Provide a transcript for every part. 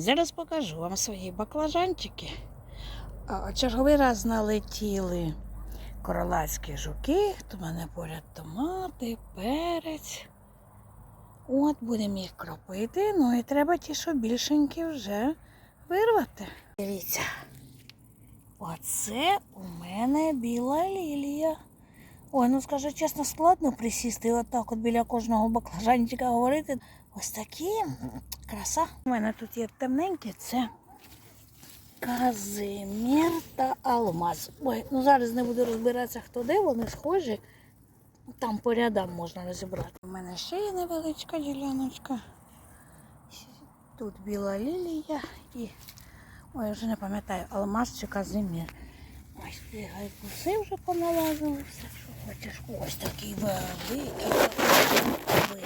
Зараз покажу вам свої баклажанчики. Черговий раз налетіли королевські жуки. Тут у мене поряд томати, перець. От будемо їх кропити. Ну і треба ті, що більшенькі вже вирвати. Дивіться. Оце у мене біла лілія. Ой, ну скажу чесно, складно присісти отак от біля кожного баклажанчика говорити. Ось такі краса. У мене тут є темненькі, це Казимір та Алмаз. Ой, ну зараз не буду розбиратися, хто де, вони схожі. Там по рядам можна розібрати. У мене ще є невеличка діляночка. Тут біла лілія і. Ой, я вже не пам'ятаю, алмаз чи Казимір. Ось бігай куси вже поналазили, все, що хочеш. Ось такий великий. великий.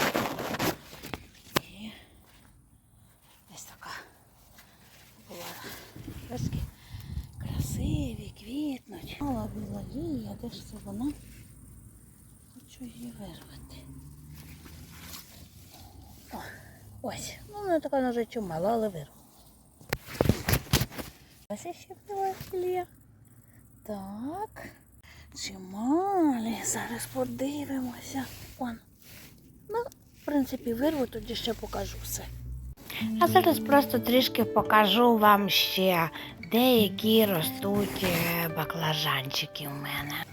І ось така була. Трошки красиві, квітнуть. Мала біла лілія, де ж це вона? Хочу її вирвати. О, ось. Ну, вона така вже чумала, але вирву. Ось ще лілія. Так. Чималі. Зараз подивимося. Он. Ну, в принципі, вирву, тоді ще покажу все. А зараз просто трішки покажу вам ще деякі ростуть е, баклажанчики у мене.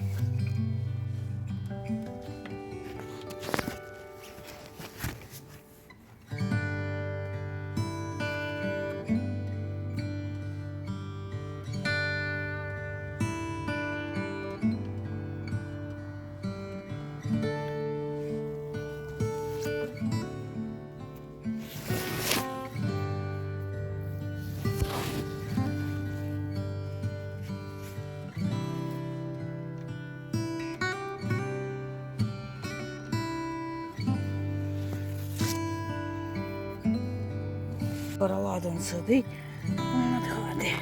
Параладон сидить. От ходи.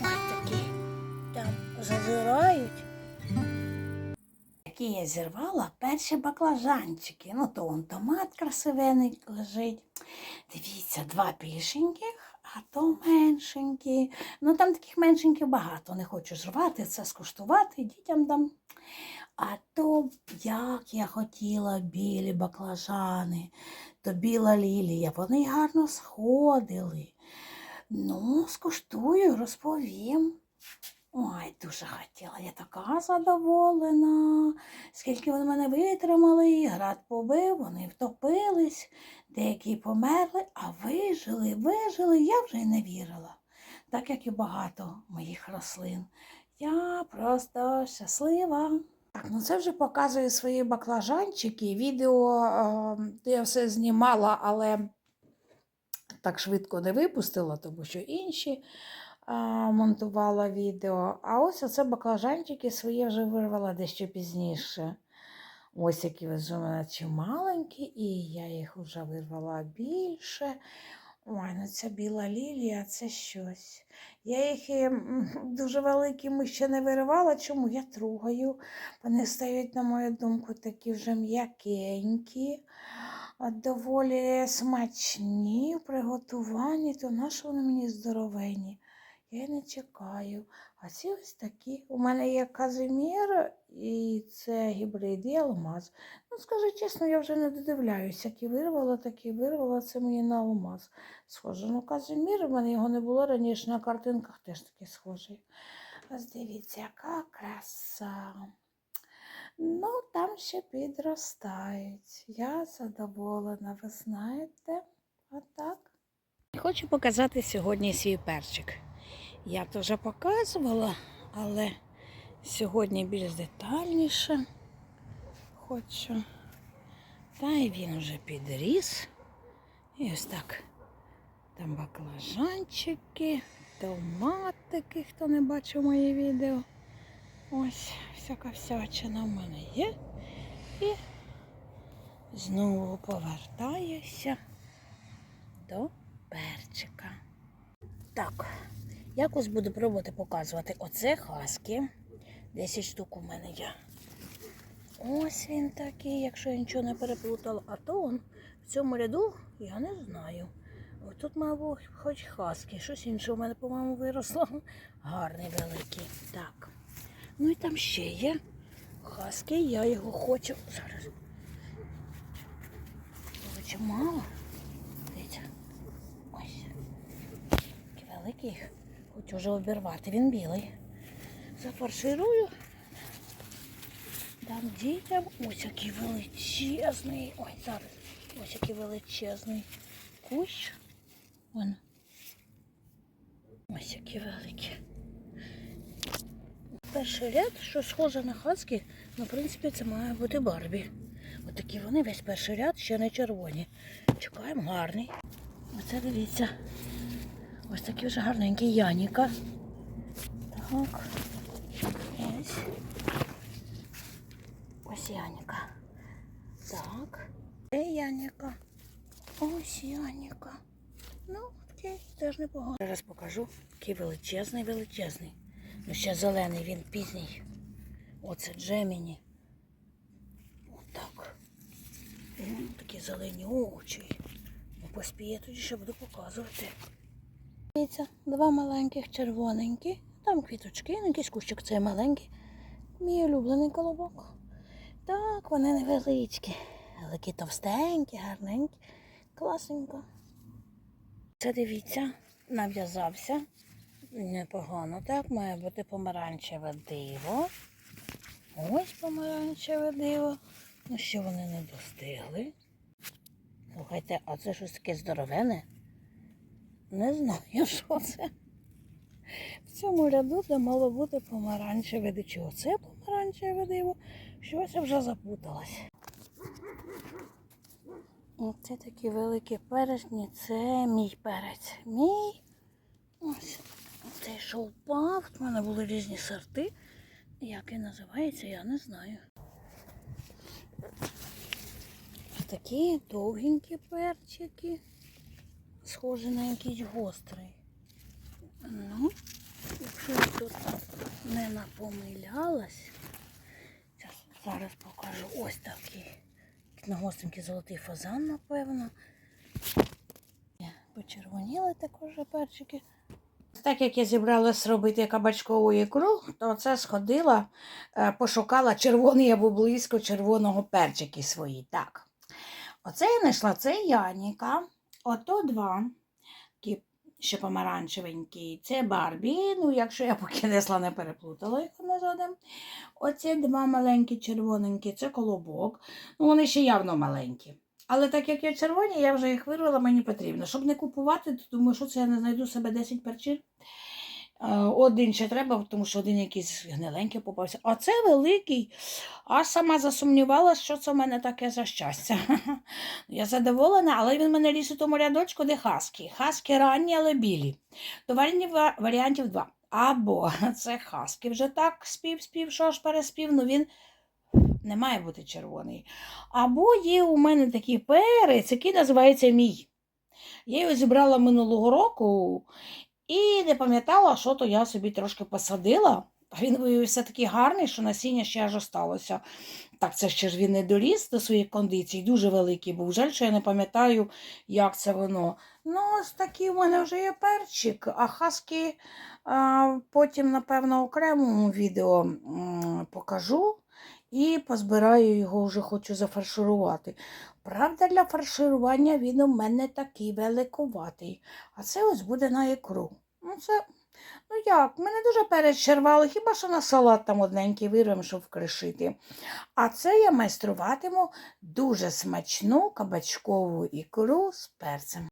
Ось такі. Там зазирають. Які я зірвала перші баклажанчики. Ну, то вон томат красивений лежить. Дивіться, два більшеньких, а то меншенькі. Ну там таких меншеньких багато. Не хочу зрвати, це скуштувати, дітям дам. А то як я хотіла білі баклажани, то біла лілія, вони гарно сходили. Ну, скуштую, розповім. Ой, дуже хотіла, я така задоволена. Скільки вони мене витримали, град побив, вони втопились, деякі померли, а вижили, вижили, я вже й не вірила. Так як і багато моїх рослин. Я просто щаслива. Так, ну це вже показує свої баклажанчики. Відео е, я все знімала, але так швидко не випустила, тому що інші монтувала відео. А ось оце баклажанчики свої вже вирвала дещо пізніше. Ось які ось у мене чималенькі, і я їх вже вирвала більше. Ой, ну ця біла лілія це щось. Я їх дуже великими ще не виривала. Чому я трогаю? Вони стають, на мою думку, такі вже м'якенькі, доволі смачні в приготуванні, то наші вони мені здоровенні. Я не чекаю. А ці ось такі. У мене є казимір і це гібрид і алмаз. Ну, скажу чесно, я вже не додивляюся, які вирвала, такі вирвала, це мені на алмаз схоже. Ну, казимір, у мене його не було раніше на картинках теж такий схожий. Ось дивіться, яка краса. Ну, там ще підростають. Я задоволена, ви знаєте, отак. Хочу показати сьогодні свій перчик. Я то вже показувала, але сьогодні більш детальніше хочу. Та й він вже підріс. І ось так. Там баклажанчики, томатики, хто не бачив моє відео. Ось всяка всячина в мене є. І знову повертаюся до перчика. Так, якось буду пробувати показувати. Оце хаски. 10 штук у мене є. Ось він такий, якщо я нічого не переплутала. А то он в цьому ряду я не знаю. О, тут, мабуть, хоч хаски. Щось інше у мене, по-моєму, виросло. Гарний великий. Так. Ну і там ще є. Хаски, я його хочу. Зараз. Короче, мало. Дивіться. Ось. Великий. Хочу вже обірвати. Він білий. Зафарширую. Дам дітям. Ось який величезний. Ой, зараз. Ось який величезний кущ. Вон. Ось які великі. Перший ряд, що схоже на хаски, ну, в принципі, це має бути Барбі. Отакі вони весь перший ряд ще не червоні. Чекаємо гарний. Оце дивіться. Ось такі вже гарненькі Яніка. Так. Ось. Ось Яніка. Так. Це Яніка. Ось Яніка. Ну, такий теж непогано. Зараз покажу. Такий величезний, величезний. Ну, ще зелений, він пізній. Оце Джеміні. Отак. Такі зелені очі. Ну, поспіє тоді ще буду показувати. Дивіться, два маленьких червоненькі. Там квіточки, ну, якийсь кущик цей маленький. Мій улюблений колобок. Так, вони невеличкі. Але товстенькі, гарненькі. Класненько. Це дивіться, нав'язався. Непогано, так, має бути помаранчеве диво. Ось помаранчеве диво. Ну, ще вони не достигли. Слухайте, а це щось таке здоровене? Не знаю, що це. В цьому ряду, де мало бути помаранчеве. Чого це помаранчеве диво? Щось я вже запуталась. Оце такі великі перечні, це мій перець. Мій. Ось. Цей що впав. У мене були різні сорти. Як він називається, я не знаю. Такі довгенькі перчики. Схожі на якийсь гострий. Ну, якщо я тут не напомилялась, зараз, покажу ось такий. На гостренький золотий фазан, напевно. Почервоніли також перчики. Так як я зібралась робити кабачкову ікру, то це сходила, е, пошукала червоний або близько червоного перчики свої. Так. Оце я знайшла, це Яніка. Ото два. Такі ще помаранчевенькі. Це Барбі. Ну, якщо я поки несла, не переплутала їх одне з. Оце два маленькі червоненькі, це колобок. Ну, вони ще явно маленькі. Але так як я червоні, я вже їх вирвала, мені потрібно. Щоб не купувати, то думаю, що це я не знайду себе 10 перчин. Е, Один ще треба, тому що один якийсь гниленький попався. А це великий. А сама засумнівалася, що це в мене таке за щастя. Я задоволена, але він в мене ліс у тому рядочку, де хаски. Хаски ранні, але білі. То варіантів два. Або це хаски вже так спів, спів, що ж переспів, ну він не має бути червоний. Або є у мене такий перець, який називається мій. Я його зібрала минулого року і не пам'ятала, що то я собі трошки посадила. Він виявився такий гарний, що насіння ще аж осталося. Так, це ще ж він не доріс до своїх кондицій, дуже великий був. Жаль, що я не пам'ятаю, як це воно. Ну, ось такий у мене вже є перчик, а хаски а, потім, напевно, окремому відео м, покажу. І позбираю його вже хочу зафарширувати. Правда, для фарширування він у мене такий великуватий. А це ось буде на ікру. Ну, це, ну як, мене дуже перечервали, хіба що на салат там одненький вирвемо, щоб вкришити. А це я майструватиму дуже смачну кабачкову ікру з перцем.